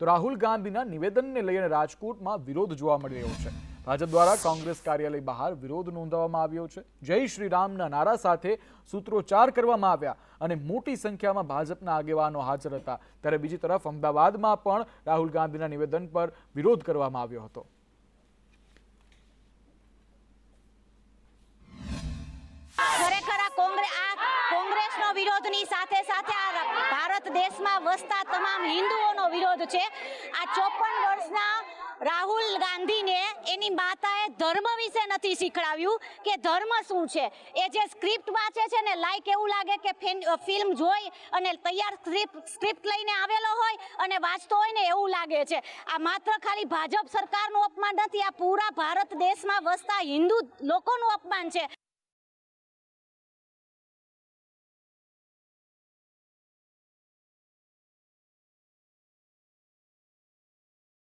તો રાહુલ ગાંધીના નિવેદનને લઈને રાજકોટમાં વિરોધ જોવા મળી રહ્યો છે. ભાજપ દ્વારા કોંગ્રેસ કાર્યાલય બહાર વિરોધ નોંધાવવામાં આવ્યો છે. જય શ્રી રામના નારા સાથે સૂત્રોચ્ચાર કરવામાં આવ્યા અને મોટી સંખ્યામાં ભાજપના આગેવાનો હાજર હતા. ત્યારે બીજી તરફ અમદાવાદમાં પણ રાહુલ ગાંધીના નિવેદન પર વિરોધ કરવામાં આવ્યો હતો. ખરેખર આ કોંગ્રેસ આ કોંગ્રેસનો વિરોધની સાથે સાથે આ ભારત દેશમાં વસતા તમામ હિન્દુઓનો વિરોધ છે. આ ચોપન વર્ષના રાહુલ ગાંધીને એની માતાએ ધર્મ વિશે નથી શીખડાવ્યું કે ધર્મ શું છે. એ જે સ્ક્રિપ્ટ વાંચે છે ને, લાઈક એવું લાગે કે ફિલ્મ જોઈ અને તૈયાર સ્ક્રિપ્ટ સ્ક્રિપ્ટ લઈને આવેલો હોય અને વાંચતો હોય ને એવું લાગે છે. આ માત્ર ખાલી ભાજપ સરકારનું અપમાન નથી, આ પૂરા ભારત દેશમાં વસતા હિન્દુ લોકોનું અપમાન છે.